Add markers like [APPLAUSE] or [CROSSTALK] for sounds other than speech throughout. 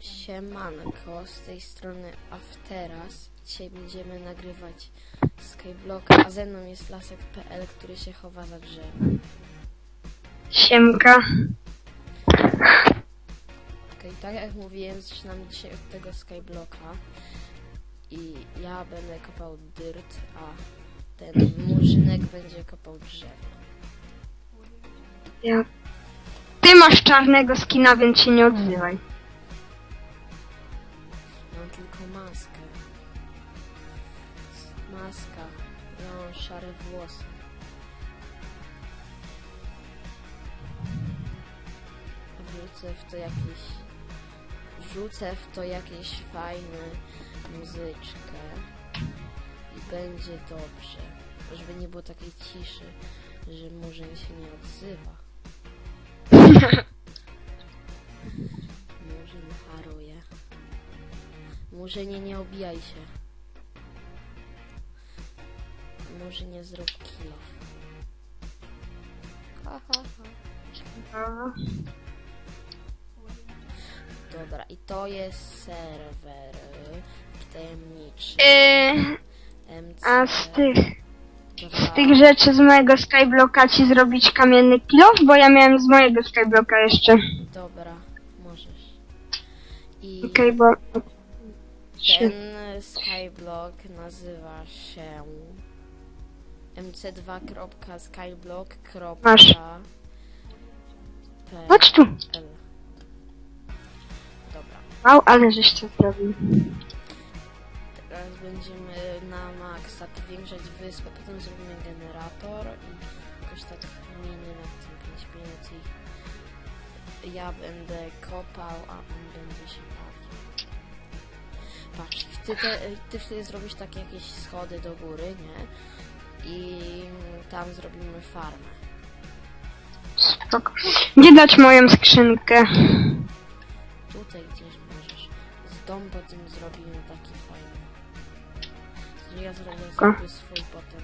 Siemanko, z tej strony Afteras. Dzisiaj będziemy nagrywać Skyblocka, a ze mną jest Lasek.pl, który się chowa za drzewem. Siemka. Okej, tak jak mówiłem, zaczynamy dzisiaj od tego Skyblocka. I ja będę kopał dirt, a ten murzynek będzie kopał drzewo. Ja... Ty masz czarnego skina, więc się nie odzywaj. Mam tylko maskę. Maska. Ja mam szare włosy. Wrzucę w to jakieś... Wrzucę w to jakieś fajne muzyczkę. I będzie dobrze. Żeby nie było takiej ciszy, że murzyn się nie odzywa. Murzyn haruje. Murzynie, nie obijaj się. Może nie zrób kilof. Ha, ha, ha. Dobra, i to jest serwer tajemniczy. Yy, MC. a z tych, z tych rzeczy z mojego skyblocka ci zrobić kamienny kilof, bo ja miałem z mojego skyblocka jeszcze. Dobra, możesz. I Okej, bo... ten skyblock nazywa się mc2.skyblock.pl Masz. Chodź tu. Dobra, Wow, ale żeś to zrobił. Teraz będziemy na maksa powiększać wyspę, potem zrobimy generator i jakoś tak miny na tym 5 minut i ja będę kopał, a on będzie się bawił. Patrz, ty, te, ty wtedy zrobisz takie jakieś schody do góry, nie? I tam zrobimy farmę. Spoko. Gdzie dać moją skrzynkę? Tutaj gdzieś możesz. Z dom potem zrobimy taki fajny. Ja zrobię sobie swój potem.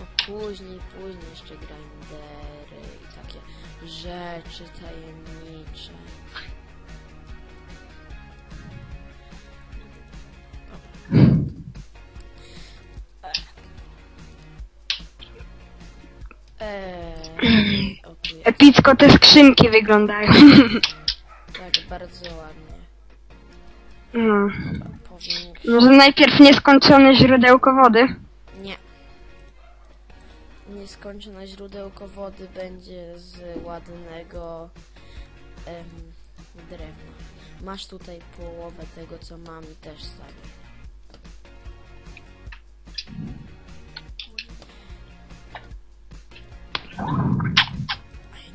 A później, później jeszcze grindery i takie rzeczy tajemnicze. Eee, o tu jest. Epicko te skrzynki wyglądają. [LAUGHS] Tak, bardzo ładnie. No. Może najpierw nieskończone źródełko wody? Nie. Nieskończone źródełko wody będzie z ładnego em, drewna. Masz tutaj połowę tego, co mam i też sobie.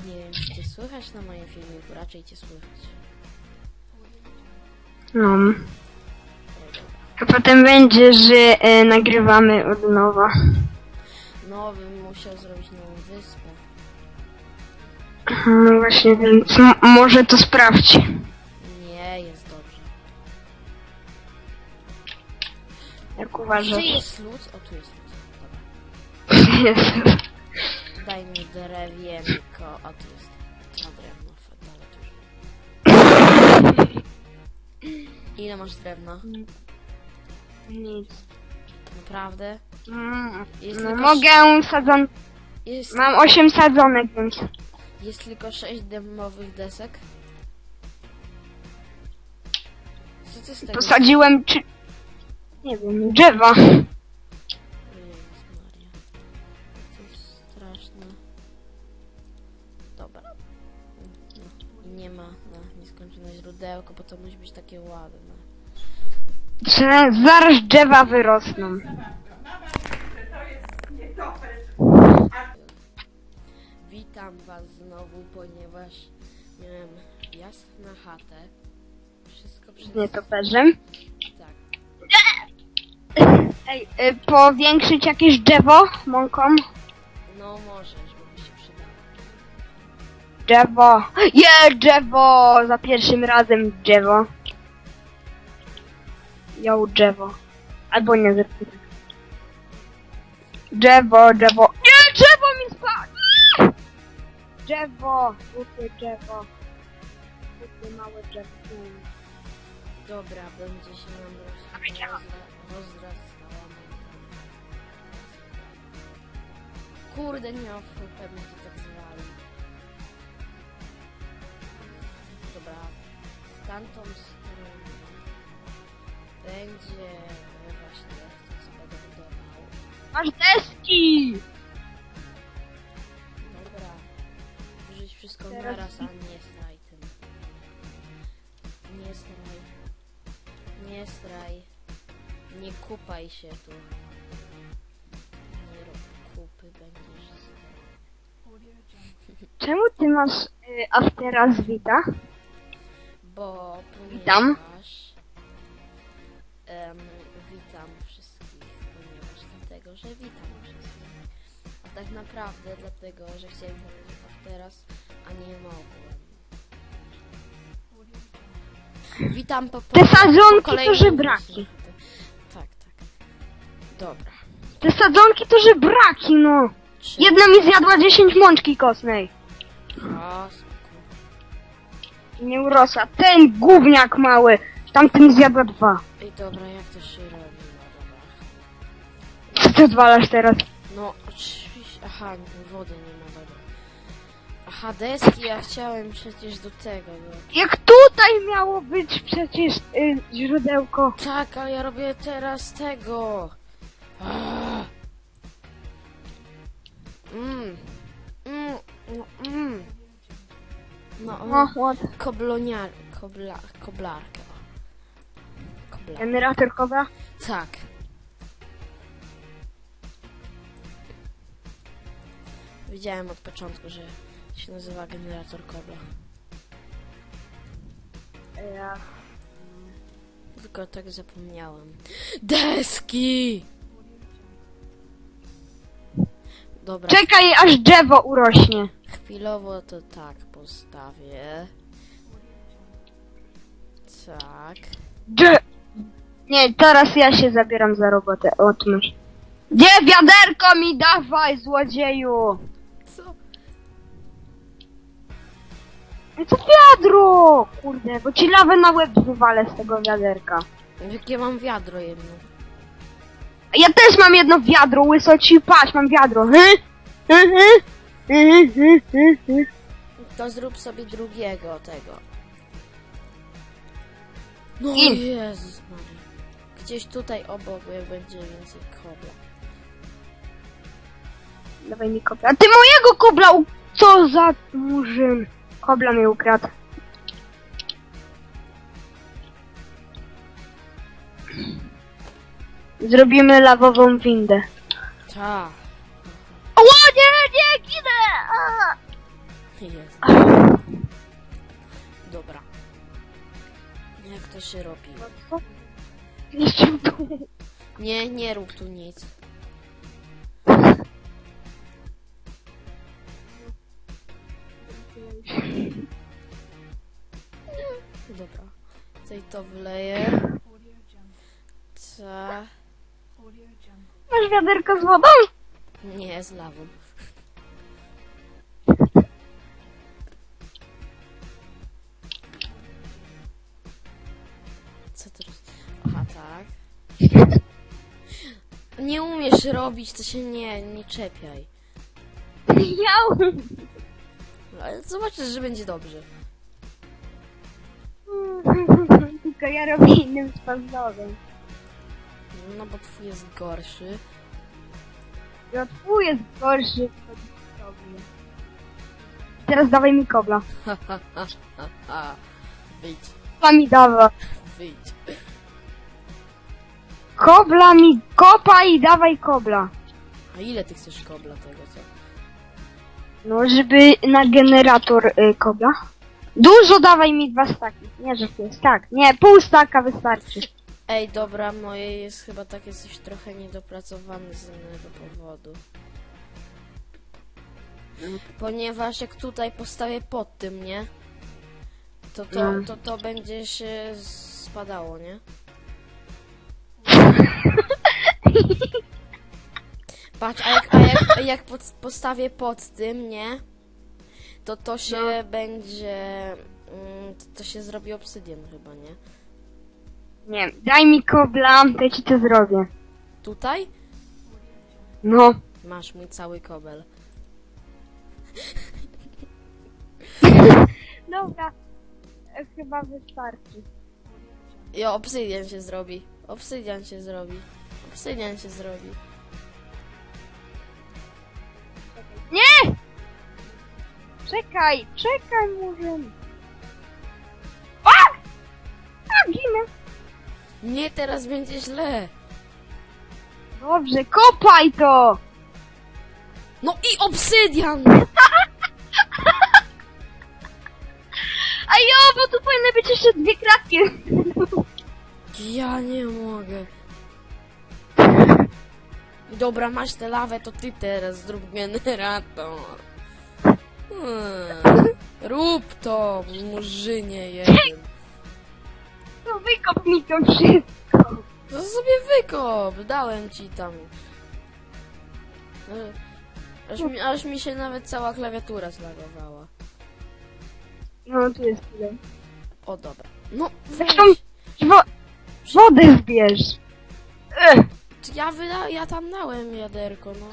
Nie wiem, czy cię słychać na moim filmiku, raczej cię słychać. No. O, dobra. A potem będzie, że e, nagrywamy od nowa. No, bym musiał zrobić nową wyspę. No właśnie, więc m- może to sprawdź. Nie, jest dobrze. Jak Gdzie uważasz? jest lód? O, tu jest lód. Dobra. [LAUGHS] Jezu. Daj mi drewienko. A tu jest na drewno. [CLEARS THROAT] Ile masz drewna? Nic. Naprawdę? Mm, Jest No tylko mogę sadzon... Jest, Mam 8 sadzonek, więc... jest tylko 6 dębowych desek? Co ty z tego? Posadziłem czy... Nie wiem, drzewa. To musi być takie ładne. Że zaraz drzewa wyrosną. Witam was znowu, ponieważ miałem wjazd na chatę. Wszystko przez... Nietoperzem. Tak. Ej, y, powiększyć jakieś drzewo mąką? No możesz, Drzewo. Je, drzewo! Za pierwszym razem drzewo. Ją drzewo. Albo nie zepsuć. Drzewo, drzewo. Nie, drzewo mi spadło! Drzewo, głupie drzewo. Głupie małe drzewo. Dobra, będzie się nam roz, rozra, rozrastała. Kurde, nie ma pewnie się tak zwali. Dobra, z tamtą stroną będzie właśnie to co będę budował. Masz deski! Dobra, wrzuć wszystko Teraz naraz, a nie straj tym. Nie straj. Nie straj. Nie kupaj się tu. Nie rób kupy, będziesz zdrowy. Czemu ty masz y, Astera z Vita? Bo Witam. ponieważ... Em, witam wszystkich, ponieważ dlatego, że witam wszystkich. A tak naprawdę dlatego, że chciałem powiedzieć teraz, a nie mogłem. Witam po, Te sadzonki po kolejnym to żebraki. Tak, tak. Dobra. Te sadzonki to żebraki, no. Trzy. Jedna mi zjadła 10 mączki kostnej. Spoko. Nie urosła. Ten gówniak mały. Tamtym zjadła dwa. Ej, dobra, jak to się robi? No dobra. Co ty odwalasz teraz? No, oczywiście. Aha, wody nie ma, dobra. Aha, deski, ja chciałem przecież do tego. No. Jak tutaj miało być przecież y, źródełko. Tak, ale ja robię teraz tego. Ah. Mm. Mm. No, mm. No, no. what? kobloniar, kobla, koblarkę. o. Kobla. Generator kobra? Tak. Wiedziałem od początku, że się nazywa generator kobla. Ja. Tylko tak zapomniałem. Deski! Dobra, Czekaj, aż drzewo urośnie. Chwilowo to tak postawię. Tak. Drze... Nie, teraz ja się zabieram za robotę. Otmyś. Gdzie wiaderko mi dawaj, złodzieju? Co? Co wiadro? Kurde, bo ci lawę na łeb wywalę z tego wiaderka. Jakie mam wiadro jedno? Ja też mam jedno wiadro, łyso ci patrz, mam wiadro. Hy? Hy, hy? To zrób sobie drugiego tego. No In. Jezus Maria. Gdzieś tutaj obok będzie więcej kobla. Dawaj mi kobla. A ty mojego kobla u... Co za murzyn. Kobla mi ukradł. Zrobimy lawową windę. Ta. O nie, nie, ginę! Jezu. Dobra. Jak to się robi? Co? Jeszcze tu. Nie, nie rób tu nic. Dobra. Tutaj to wleję. Co? Masz wiaderko z wodą? Nie, z lawą. Nie umiesz robić, to się nie, nie czepiaj. Ja Ale zobaczysz, że będzie dobrze. [LAUGHS] Tylko ja robię innym sposobem. No bo twój jest gorszy. Ja twój jest gorszy. od sobie. Teraz dawaj mi kobla. Ha, ha, ha, ha, ha. Wyjdź, Kobla mi dawa. wyjdź. Kobla mi kopa i dawaj kobla. A ile ty chcesz kobla tego, co? No, żeby na generator y, kobla. Dużo dawaj mi dwa staki. Nie, że jest tak. Nie, pół staka wystarczy. Ej, dobra, moje jest chyba takie coś trochę niedopracowane z innego powodu. Ponieważ jak tutaj postawię pod tym, nie? To to, No. to, to będzie się spadało, nie? [LAUGHS] Patrz, a jak, a jak, jak pod, postawię pod tym, nie? To to się No. będzie... Mm, to, to się zrobi obsydian chyba, nie? Nie, daj mi kobla, to ja ci to zrobię. Tutaj? No. Masz mój cały kobel. Dobra. E, Chyba wystarczy. I obsydian się zrobi. Obsydian się zrobi. Obsydian się zrobi. Nie! Czekaj, czekaj, Murzyn. A! A, ginę. Nie, teraz będzie źle. Dobrze, kopaj to! No i obsydian! [LAUGHS] A jo, bo tu powinny być jeszcze dwie kratki. [LAUGHS] Ja nie mogę. [LAUGHS] Dobra, masz tę lawę, to ty teraz zrób generator. Hmm. Rób to, murzynie jeden. No wykop mi to wszystko. To sobie wykop, dałem ci tam. E, Aż mi, aż mi się nawet cała klawiatura zlagowała. No, tu jest tyle. O, dobra. No, weź. Zresztą wo wodę zbierz. Ech, Ja, wyda, ja tam dałem jaderko, no.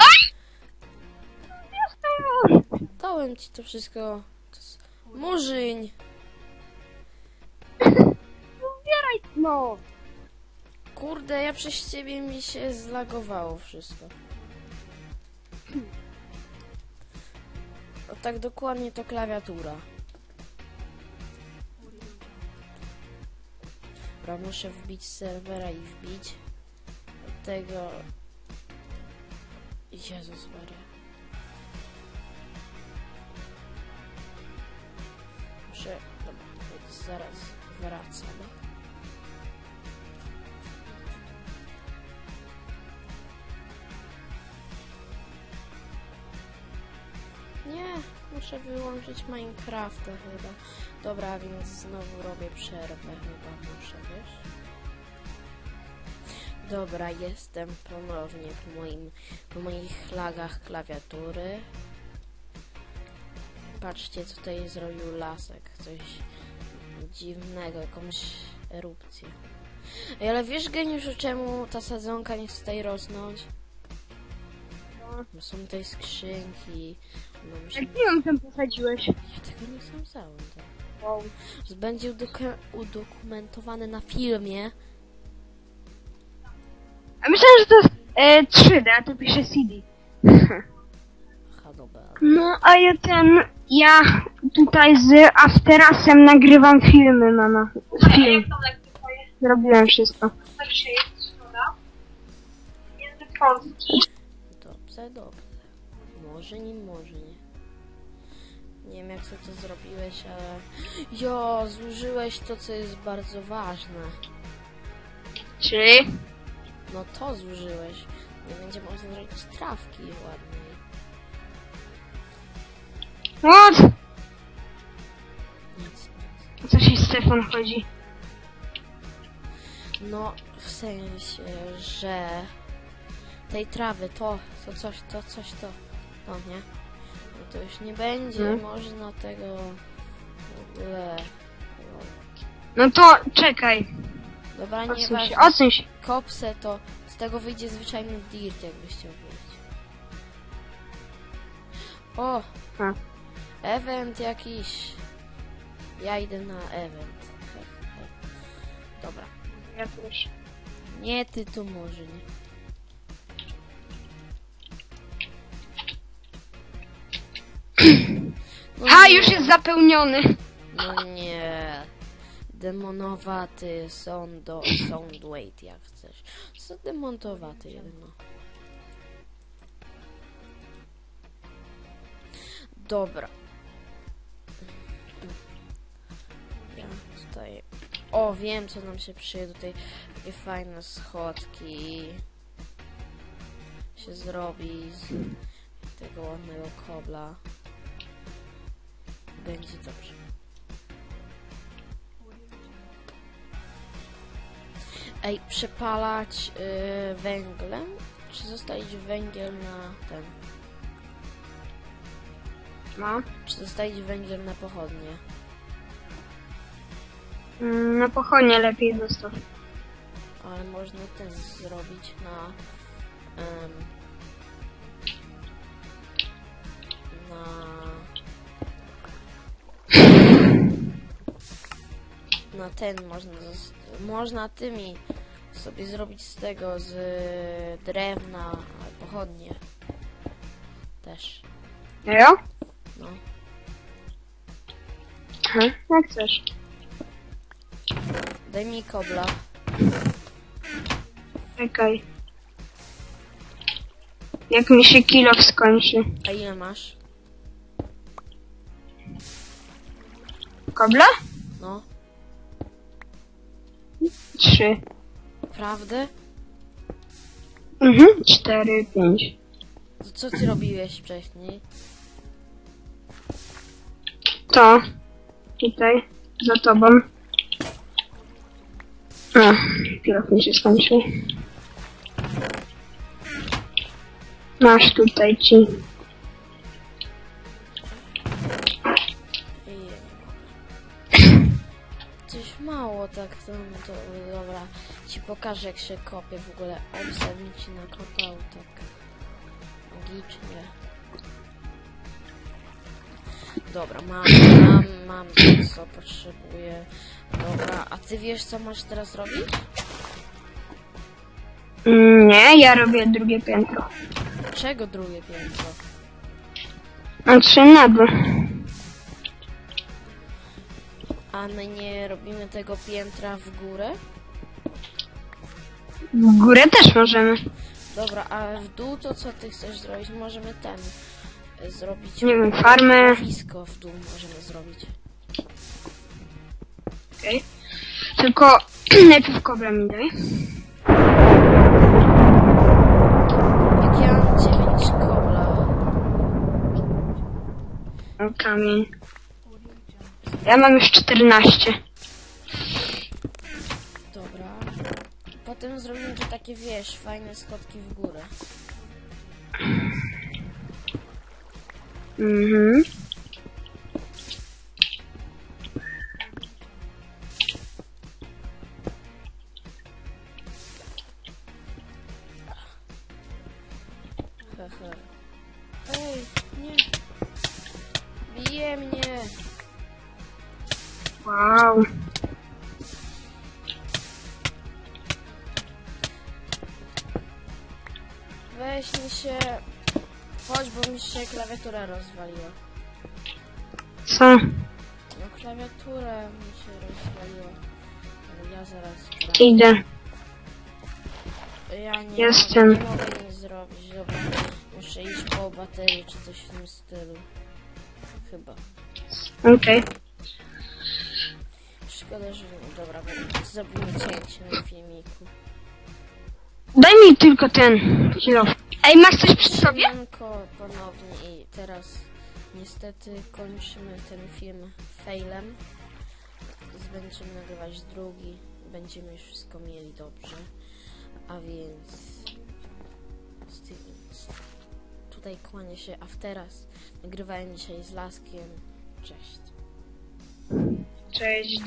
Dałem ci to wszystko. To jest... Murzyń. Zbieraj, no. Kurde, ja przez ciebie mi się zlagowało wszystko. O tak dokładnie to klawiatura. Dobra, muszę wbić serwera i wbić. Tego... Jezus Maria. Muszę... Dobra, zaraz wracam. Nie, muszę wyłączyć Minecrafta chyba. Dobra, więc znowu robię przerwę chyba muszę, wiesz? Dobra, jestem ponownie po, moim, po moich lagach klawiatury. Patrzcie, co tutaj zrobił lasek. Coś dziwnego, jakąś erupcję. Ej, ale wiesz, geniuszu, czemu ta sadzonka nie chce tutaj rosnąć? Bo są tutaj skrzynki. No, Jak ty ją tam posadziłeś? Ja tego nie sprawdzałem. Tak. Wow. Że Będzie udoku- udokumentowane na filmie. A myślałem, że to jest e, 3D, a tu pisze CD. [LAUGHS] Aha, dobra. No, a ja ten, ja tutaj z Afterasem nagrywam filmy, mama. Film. Zrobiłem wszystko. Dobrze, dobrze. Może nie, może nie. Nie wiem jak ty to zrobiłeś, ale... Jo, zużyłeś to, co jest bardzo ważne. Czyli? No to zużyłeś. Nie będzie można zrobić trawki ładnej. What? Nic. O co się Stefan chodzi? No, w sensie, że tej trawy, to, to coś, to coś, to, to nie? To już nie będzie Mhm. można tego w ogóle. no. No to czekaj. Dobra, Odsuń się, nieważne. odsuń się. Kopsę to, z tego wyjdzie zwyczajny dirt, jakbyś chciał wiedzieć. O! A. Event jakiś. Ja idę na event. He, he. Dobra. Ja też. Nie ty tu może nie. Ha, już jest zapełniony. No nie. Demonowaty sound, sound wait jak chcesz. Co demontowaty jeden no. Dobra. Ja tutaj... O, wiem co nam się przyje tutaj. Takie fajne schodki. Się zrobi z tego ładnego kobla. Będzie dobrze. Ej, przepalać y, węglem? czy zostawić węgiel na ten, No. czy zostawić węgiel na pochodnie? Mm, Na pochodnie lepiej zostaw. Ale można ten zrobić na... em, na... Na ten można... Można tymi sobie zrobić z tego, z drewna pochodnie. Też, Jo? no. Aha, jak chcesz. Daj mi kobla. Czekaj. Jak mi się kilo skończy. A ile masz? Kobla? No, Trzy. prawdę? Mhm. Cztery, pięć. To co ty robiłeś wcześniej? To. Tutaj. Za tobą. A, kilo mi się skończył. Masz tutaj ci. Tak, to, to dobra. Ci pokażę jak się kopie w ogóle. Obstawię ci na kopał tak magicznie. Dobra, mam, mam, mam to, co potrzebuję. Dobra, a ty wiesz co masz teraz robić? Nie, ja robię drugie piętro. Czego drugie piętro? A trzy na dół. A my nie robimy tego piętra w górę? W górę też możemy. Dobra, a w dół to co ty chcesz zrobić? Możemy ten y, zrobić. Nie wiem, farmę. Łowisko w dół możemy zrobić. Okej. Tylko [CLEARS THROAT] najpierw kobra mi daj. Jak ja mam 9 kobla. O, kamień. Ja mam już 14. Dobra. Potem zrobimy tu takie, wiesz, fajne schodki w górę. Mhm. Hehe. Ej, nie. Bije mnie. Wow. Weź mi się... Chodź, bo mi się klawiatura rozwaliła. Co? No klawiatura mi się rozwaliła. Ale ja zaraz... Idę. Ja nie, Jestem. Nie mogę nic zrobić, dobra. Muszę iść po baterię czy coś w tym stylu. Chyba. Okej. Szkoda, że... Dobra, zrobimy cięcie na filmiku. Daj mi tylko ten kilo. Ej, masz coś przy sobie? Siemanko ponownie i teraz niestety kończymy ten film failem. Będziemy nagrywać drugi. Będziemy już wszystko mieli dobrze. A więc... z ty- z- Tutaj kłania się, a w teraz nagrywałem dzisiaj z Laskiem. Cześć. Cześć.